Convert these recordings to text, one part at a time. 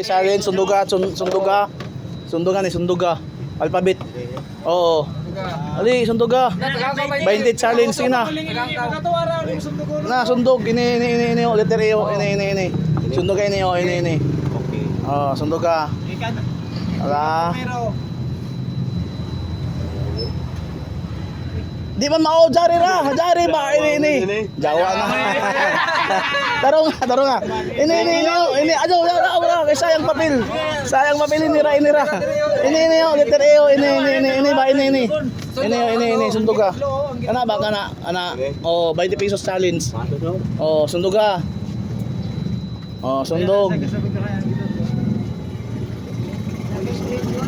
Salin, sunduga, sun, sunduga. Sunduga ni sunduga. Alphabet. Oo. Ali, sunduga. 20 challenge ina. Na sundog ini ini ini ini oh, letter E ini ini ini. Sunduga ini oh, ini ini. Oh, sunduga. Ala. Di man mao jari ra, jari ba ini ini. Jawa na. tarong nga, tarong nga. Ini ini oh, ini ajo wala wala kay sayang papel. Sayang papel ini ra ini ra. Ini ini oh, letter E ini ini ini ini ba ini ini. Ini oh, ini ini sunduga. Kana ba kana ana oh 20 pesos challenge. Oh, sunduga. Oh, sundog.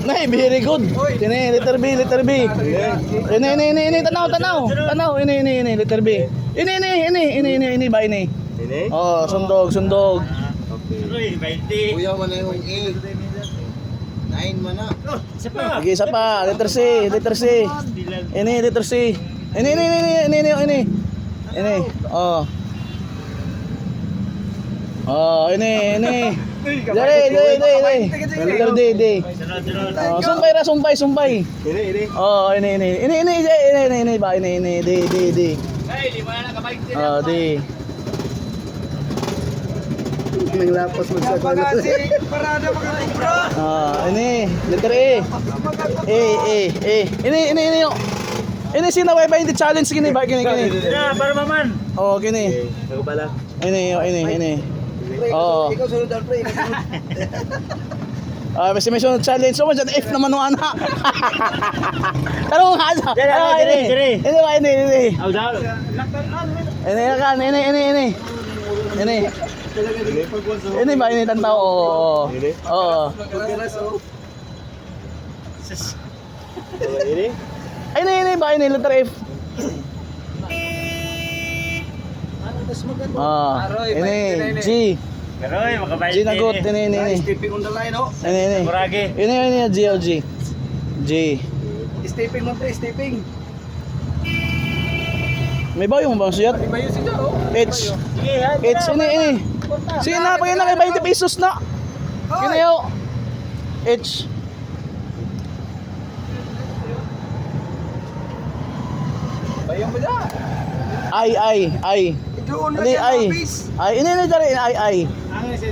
Nay, very good. Ini letter B, letter B. Ini ini ini ini tanaw tanaw. Tanaw ini ini ini letter B. Ini ini ini ini ini ini ba ini? Ini? Oh, sundog, sundog. Kuya mo na yung 8. 9 mo na. Sige, isa pa. Letter C, letter C. Ini letter C. Ini ini ini ini ini ini. Ini. Oh. Oh, ini ini. Dari, dari, dari, dari. Letter D, D. Oh, sumpay ra, sumpay, sumpay. Ini, ini. Oh, ini ini. Ini ini ini ini ini, ini ba ini ini D D D. Oh, D. Naglapas mo sa kanya. Ah, ini letter E. E E E. Ini ini ini yo. Ini sinaway ba hindi challenge kini ba kini kini. para maman. Oh, kini. Ako pala. Ini yo, ini ini. Oh. Ikaw sunod ang pre. Ah, may mission challenge. So, dyan F naman no ana. Pero nga sa. Ah, dire, ini. dire. Ini ba ini ini. Aw daw. Ini kan, ini ini ini. Ini. Ini ba ini tantaw? Oo. Ini? Oo. Ini? Ini, ini ba? Ini, letter F. Ah, ini, G. Karoy, makabayad G na good. Ini, ini, ini. Stepping on the line, oh. Ini, ini. Murage. Ini, ini, G, o G. G. Stepping mo pre, stepping. May bayo mo ba siyat? Iba yun siya, oh. H. Sige, ha. H, ini, ini. Sige na, pagyan na kay 20 pesos na. Kinayo. H. Bayan mo na. I, I, I. Doon na Ini, siya, I. lapis. I, ini, ini, dari, I, I.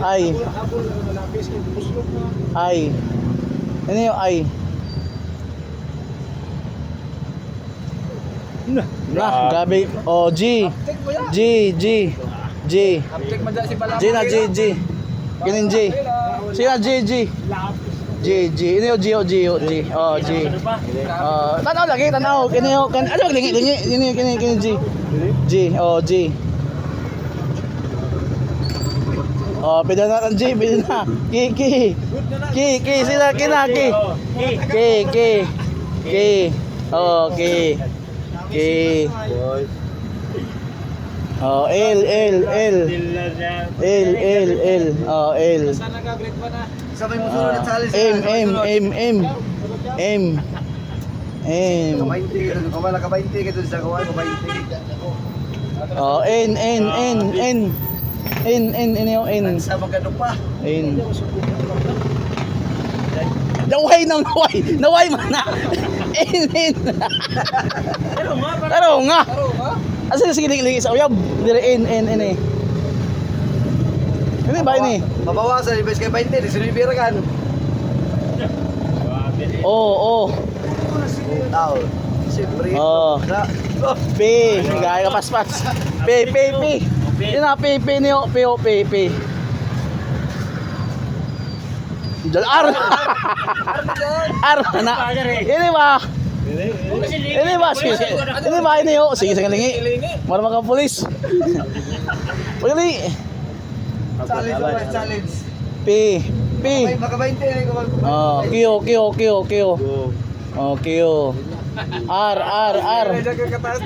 I. I. Ini yung I. Nah, gabi. Oh, G. G, G. G. G na G, G. Kinin G. Sina G, G. G, G. Ini yung G, oh, G, oh, G. Oh, G. Oh, tanaw lagi, tanaw. Kini yung, kan, ano, lingi, lingi. Kini, kini, kini G. G, oh, G. Oh, pwede na ng G, pwede na. Ki, ki. Ki, ki, sila, kina, ki. Ki, ki. Ki. Oh, ki. Ki. Boy. Oh, L, L, L. L, L, L. Oh, L. Sabay mo sunod na challenge. M, M, M, M. M. M. Kabainte, kawala kabainte ka dun sa kawan, kabainte. Oh, N, N, N, N. N, N, N yung N. Sa magkano pa. N. Naway nang naway. Naway man na. N, N. Pero nga. Pero ha? Asa sige sige sige sa uyab. Dire N, N, N eh. Ini ba ini? Mabawasan, ibes kay 20, di sinibira kan. Oh, oh. Tao. Siyempre. Oh. Oh. P. Gaya ka paspas. P, P, P. Yun na, P, P niyo. P, O, P, P. Diyan, R. R na. Ini ba? Ini ba? Sige. Ini ba? Ini yo. Sige, sige, lingi. Mara mga pulis. Pagli. Challenge, challenge. P. P. Makabainte. Oh, Q, Q, Q, Q. Oh, Q. R, R, R.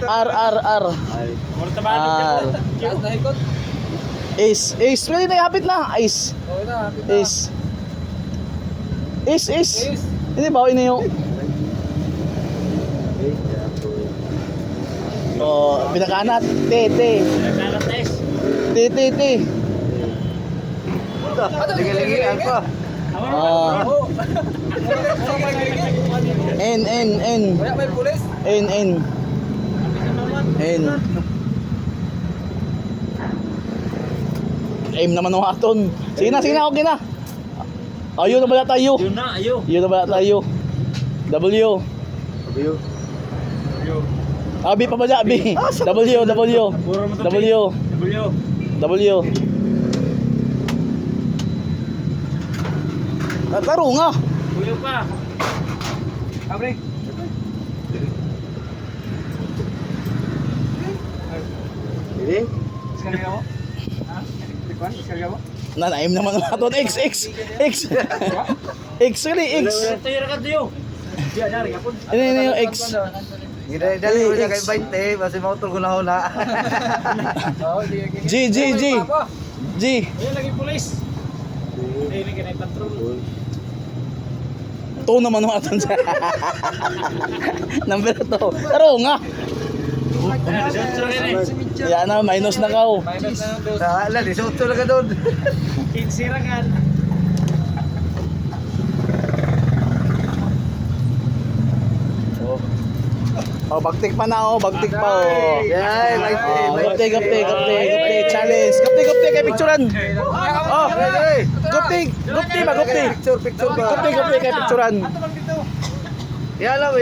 R, R, R. R. Ace, Ace. Pwede na yapit na. Ace. Okay na, kita. Ace. Ace, Ace. Ini ba ini yung Oh, pinakaanat. T, T. T, T, T. Ligi-ligian pa. Ah. N, N, N. N, N. N. Aim naman ng aton. Sige na, sige na, okay na. Ayun na bala tayo. Yun na, ayo. Yun na bala tayo. W. Ah, B pa ba dyan? B. W, W. W. W. W. Taro nga. Kuya pa. Ini? Na naim naman ng aton X X X X really X. Yung rakat yun. Diyan, dari kapon. Ano yun yung X? Dali mo siya kay 20, basi motor ko na hula. G G G G. Ayun, lagi pulis. Hindi ka na patrol. To naman ng aton sa. Number to. Taro nga. Ayan, sensor ka na. Yan na minus na kao. Sa ala, di suto na ka doon. Kinsiragan. Oh, bagtik pa na oh, bagtik pa oh. Yay, may Oh, gapte, gapte, gapte, gapte, challenge. Gapte, gapte, kay picturean. Oh, Hey, gapte, gapte ba, gapte. Picture, picture ba? Gapte, gapte, kay picturean. Yan lang,